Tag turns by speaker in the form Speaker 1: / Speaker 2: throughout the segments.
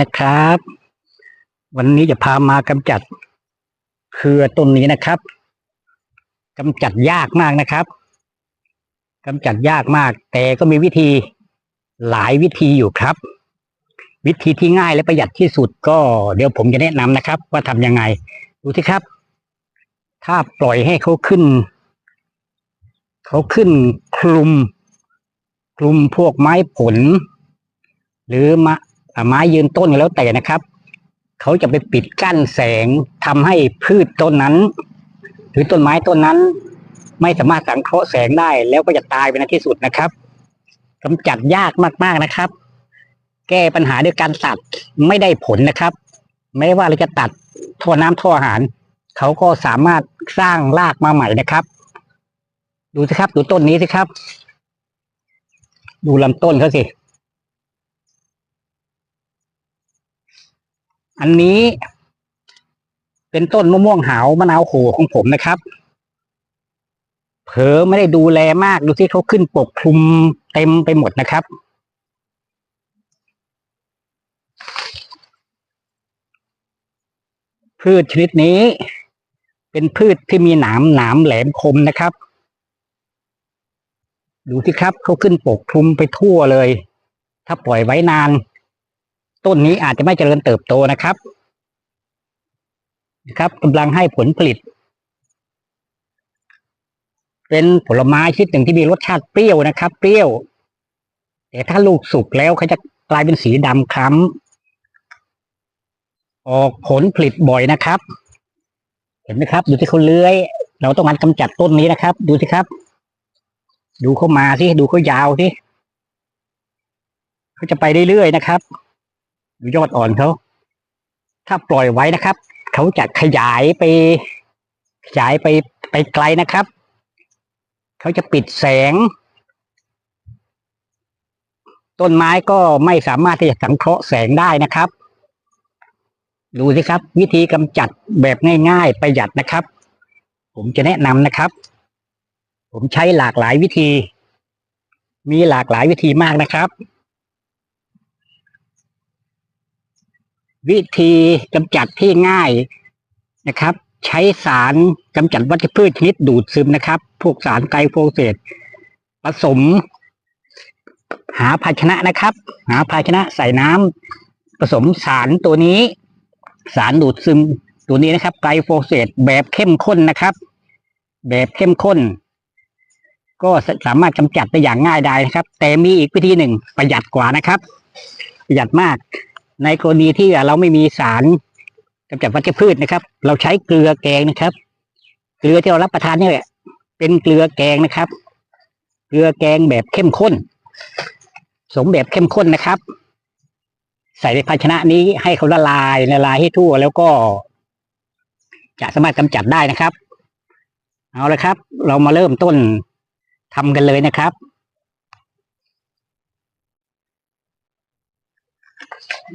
Speaker 1: นะครับ วันนี้จะพามากำจัดเครือต้นนี้นะครับกำจัดยากมากนะครับกำจัดยากมาก แต่ก็มีวิธีหลายวิธีอยู่ครับ วิธีที่ง่ายและประหยัดที่สุดก็เดี๋ยวผมจะแนะนำนะครับ ว่าทำยังไง ดูสิครับ ถ้าปล่อยให้เขาขึ้น เขาขึ้นคลุม คลุมพวกไม้ผล หรือมะอ่า ไม้ยืนต้นแล้วแต่นะครับ เขาจะไปปิดกั้นแสงทำให้พืชต้นนั้น หรือต้นไม้ต้นนั้น ไม่สามารถสังเคราะห์แสงได้ แล้วก็จะตายไปในที่สุดนะครับกำจัดยากมากๆนะครับ แก้ปัญหาด้วยการตัดไม่ได้ผลนะครับ ไม่ว่าเราจะตัดท่อน้ำท่ออาหาร เขาก็สามารถสร้างรากมาใหม่นะครับ ดูสิครับ ดูต้นนี้สิครับ ดูลำต้นเขาสิ อันนี้ เป็นต้นมะม่วงหาวมะนาวโขของผมนะครับ เผลอไม่ได้ดูแลมากดูสิเขาขึ้นปกคลุมเต็มไปหมดนะครับพืชชนิดนี้ เป็นพืชที่มีหนามหนามแหลมคมนะครับ ดูสิครับเขาขึ้นปกคลุมไปทั่วเลย ถ้าปล่อยไว้นาน ต้นนี้อาจจะไม่เจริญเติบโตนะครับนะครับกำลังให้ผลผลิต เป็นผลไม้ชนิดหนึ่งที่มีรสชาติเปรี้ยวนะครับ เปรี้ยว แต่ถ้าลูกสุกแล้วเขาจะกลายเป็นสีดำคล้ำออกผลผลิตบ่อยนะครับ เห็นไหมครับ ดูที่เขาเลื้อย เราต้องการกำจัดต้นนี้นะครับ ดูสิครับ ดูเข้ามาสิดูเขายาวสิเขาจะไปเรื่อยๆนะครับ ยอดอ่อนเขาถ้าปล่อยไว้นะครับ เขาจะขยายไป ขยายไปไปไกลนะครับ เขาจะปิดแสง ต้นไม้ก็ไม่สามารถที่จะสังเคราะห์แสงได้นะครับ ดูสิครับ วิธีกำจัดแบบง่าย ๆ ประหยัดนะครับ ผมจะแนะนำนะครับ ผมใช้หลากหลายวิธี มีหลากหลายวิธีมากนะครับ วิธีกำจัดที่ง่ายนะครับ ใช้สารกำจัดวัชพืชชนิดดูดซึมนะครับ พวกสารไกลโฟเสตผสม หาภาชนะนะครับ หาภาชนะใส่น้ำผสมสารตัวนี้ สารดูดซึมตัวนี้นะครับ ไกลโฟเสตแบบเข้มข้นนะครับ แบบเข้มข้น ก็สามารถกำจัดได้อย่างง่ายดายนะครับ แต่มีอีกวิธีหนึ่งประหยัดกว่านะครับ ประหยัดมาก ในกรณีที่เราไม่มีสารกำจัดวัชพืชนะครับ เราใช้เกลือแกงนะครับ เกลือที่เรารับประทานนี่แหละเป็นเกลือแกงนะครับ เกลือแกงแบบเข้มข้น สมแบบเข้มข้นนะครับ ใส่ในภาชนะนี้ให้เขาละลายละลายให้ทั่ว แล้วก็ จะสามารถกำจัดได้นะครับ เอาละครับ เรามาเริ่มต้นทำกันเลยนะครับ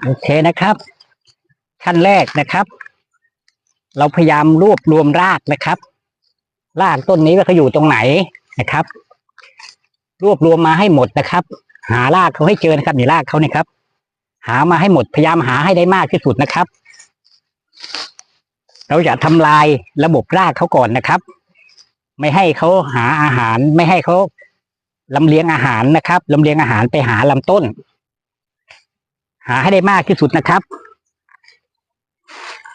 Speaker 1: โอเคนะครับ ขั้นแรกนะครับ เราพยายามรวบรวมรากนะครับ รากต้นนี้ว่าเขาอยู่ตรงไหนนะครับ รวบรวมมาให้หมดนะครับ หารากเขาให้เจอนะครับนี่รากเขาเนี่ยครับ หามาให้หมดพยายามหาให้ได้มากที่สุดนะครับ เราจะทำลายระบบรากเขาก่อนนะครับ ไม่ให้เขาหาอาหาร ไม่ให้เขาลำเลียงอาหารนะครับลำเลียงอาหารไปหาลำต้น หาให้ได้มากที่สุดนะครับ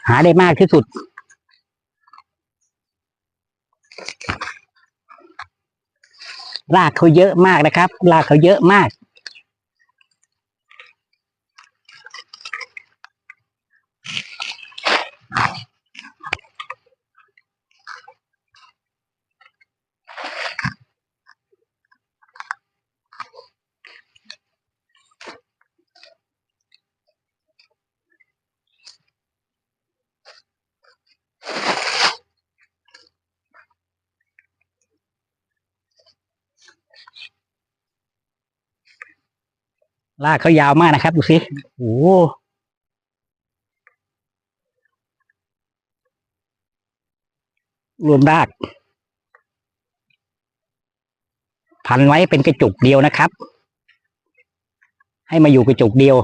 Speaker 1: หาได้มากที่สุด รากเขาเยอะมากนะครับ รากเขาเยอะมาก ลากเขายาวมากนะครับ ดูสิโอ้รวมรากพันไว้เป็นกระจุกเดียวนะครับ ให้มาอยู่กระจุกเดียว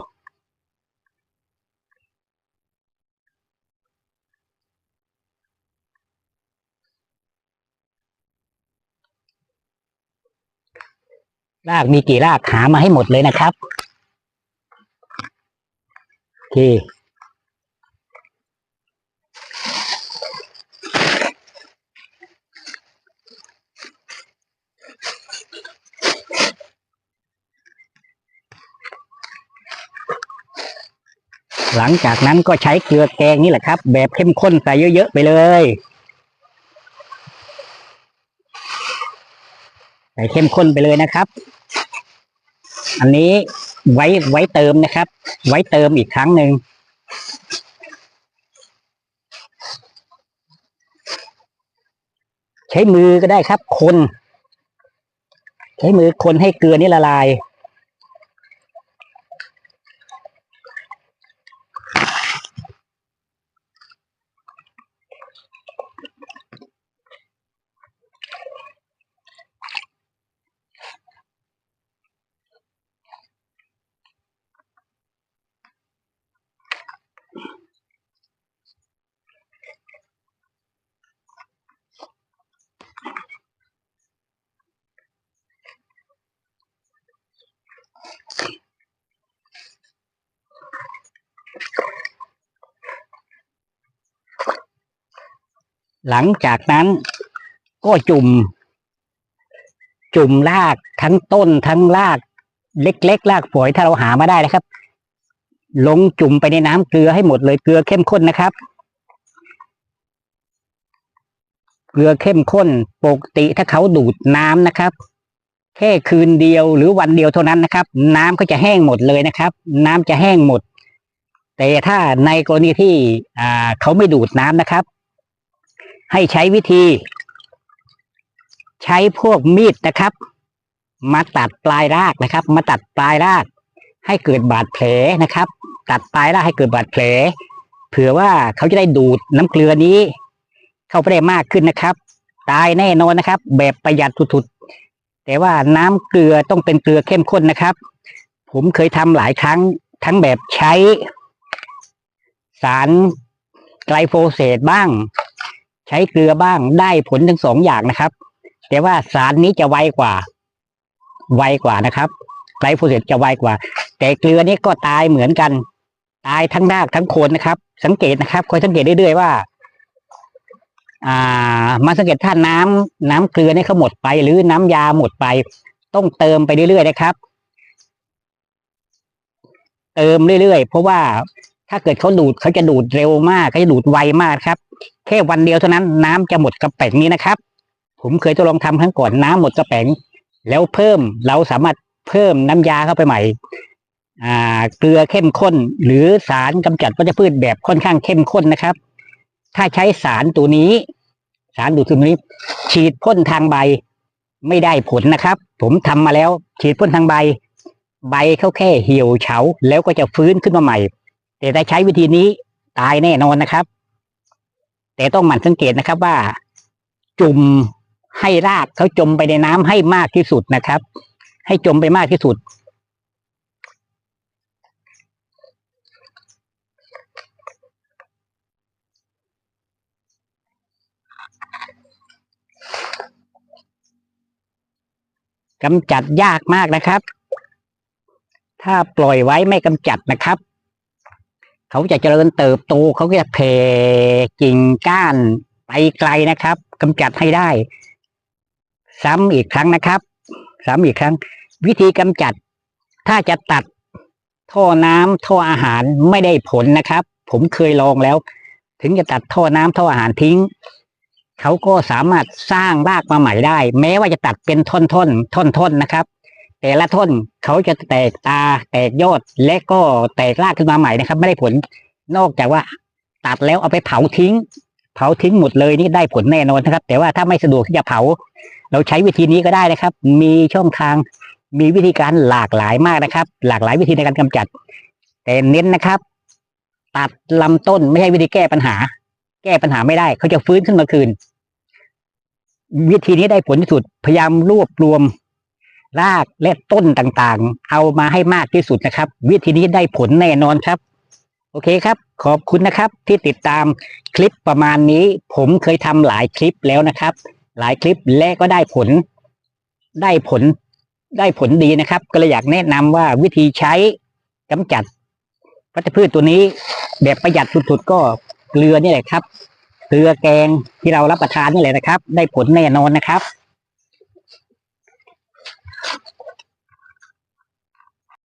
Speaker 1: รากมีกี่รากหามาให้หมดเลยนะครับ เค หลังจากนั้นก็ใช้เกลือแกงนี่แหละครับ แบบเข้มข้นใส่เยอะ ๆ ไปเลยใส่เข้มข้นไปเลยนะครับ อันนี้ ไว้ไว้เติมนะครับ ไว้เติมอีกครั้งหนึ่งใช้มือก็ได้ครับ คน ใช้มือคนให้เกลือนี่ละลาย หลังจากนั้นก็จุ่ม จุ่มรากทั้งต้นทั้งราก เล็กๆรากฝอยถ้าเราหามาได้นะครับ ลงจุ่มไปในน้ำเกลือให้หมดเลยเกลือเข้มข้นนะครับ เกลือเข้มข้นปกติถ้าเขาดูดน้ำนะครับ แค่คืนเดียวหรือวันเดียวเท่านั้นนะครับ น้ำก็จะแห้งหมดเลยนะครับ น้ำจะแห้งหมดแต่ถ้าในกรณีที่เขาไม่ดูดน้ำนะครับ ให้ใช้วิธี ใช้พวกมีดนะครับ มาตัดปลายรากนะครับ มาตัดปลายราก ให้เกิดบาดแผลนะครับ ตัดปลายรากให้เกิดบาดแผล เผื่อว่าเขาจะได้ดูดน้ำเกลือนี้ เข้าไปได้มากขึ้นนะครับ ตายแน่นอนนะครับ แบบประหยัดสุดๆแต่ว่าน้ำเกลือต้องเป็นเกลือเข้มข้นนะครับ ผมเคยทำหลายครั้งทั้งแบบใช้ สารไกลโฟเสตบ้าง ช้เกลือบ้างได้ผลทั้งสองอย่างนะครับ แต่ว่าสารนี้จะไวกว่า ไวกว่านะครับไกลโฟเสตจะไวกว่า แต่เกลือนี้ก็ตายเหมือนกัน ตายทั้งรากทั้งโคนนะครับ สังเกตนะครับคอยสังเกตเรื่อยๆว่า อ่า มาสังเกตถ้าน้ำน้ำเกลือนี่เขาหมดไป หรือน้ำยาหมดไป ต้องเติมไปเรื่อยๆนะครับ เติมเรื่อยๆเพราะว่า ถ้าเกิดเขาดูดเขาจะดูดเร็วมากเขาจะดูดไวมากครับ แค่วันเดียวเท่านั้นน้ำจะหมดกระแป๋งนี้นะครับ ผมเคยทดลองทำครั้งก่อนน้ำหมดกระแป๋งแล้วเพิ่มเราสามารถเพิ่มน้ำยาเข้าไปใหม่อ่าเกลือเข้มข้น หรือสารกำจัดวัชพืชแบบค่อนข้างเข้มข้นนะครับ ถ้าใช้สารตัวนี้ สารดูดซึมนี้ ฉีดพ่นทางใบไม่ได้ผลนะครับ ผมทำมาแล้ว ฉีดพ่นทางใบ ใบเขาแค่เหี่ยวเฉาแล้วก็จะฟื้นขึ้นมาใหม่ แต่ถ้าใช้วิธีนี้ตายแน่นอนนะครับ แต่ต้องหมั่นสังเกตนะครับว่า จุ่มให้รากเขาจมไปในน้ำให้มากที่สุดนะครับ ให้จมไปมากที่สุด กำจัดยากมากนะครับ ถ้าปล่อยไว้ไม่กำจัดนะครับ เขาจะเจริญเติบโตเขาจะแผ่กิ่งก้านไปไกลนะครับกำจัดให้ได้ ซ้ำอีกครั้งนะครับ ซ้ำอีกครั้ง วิธีกำจัด ถ้าจะตัดท่อน้ำท่ออาหารไม่ได้ผลนะครับ ผมเคยลองแล้ว ถึงจะตัดท่อน้ำท่ออาหารทิ้งเขาก็สามารถสร้างรากมาใหม่ได้ แม้ว่าจะตัดเป็นท่อนๆท่อนๆนะครับ แต่ละท่อนเขาจะแตกตาแตกยอดและก็แตกรากขึ้นมาใหม่นะครับ ไม่ได้ผลนอกจากว่าตัดแล้วเอาไปเผาทิ้ง เผาทิ้งหมดเลยนี่ได้ผลแน่นอนนะครับ แต่ว่าถ้าไม่สะดวกที่จะเผา เราใช้วิธีนี้ก็ได้นะครับ มีช่องทางมีวิธีการหลากหลายมากนะครับ หลากหลายวิธีในการกำจัด แต่เน้นนะครับ ตัดลำต้นไม่ใช่วิธีแก้ปัญหา แก้ปัญหาไม่ได้ เขาจะฟื้นขึ้นมาคืน วิธีนี้ได้ผลที่สุดพยายามรวบรวม รากและต้นต่างๆ เอามาให้มากที่สุดนะครับ วิธีนี้ได้ผลแน่นอนครับ โอเคครับ ขอบคุณนะครับที่ติดตามคลิปประมาณนี้ ผมเคยทำหลายคลิปแล้วนะครับ หลายคลิปและก็ได้ผล ได้ผล ได้ผลดีนะครับ ก็เลยอยากแนะนำว่าวิธีใช้กำจัดวัชพืชตัวนี้แบบประหยัดสุดๆก็เกลือนี่แหละครับเกลือแกงที่เรารับประทานนี่แหละนะครับ ได้ผลแน่นอนนะครับ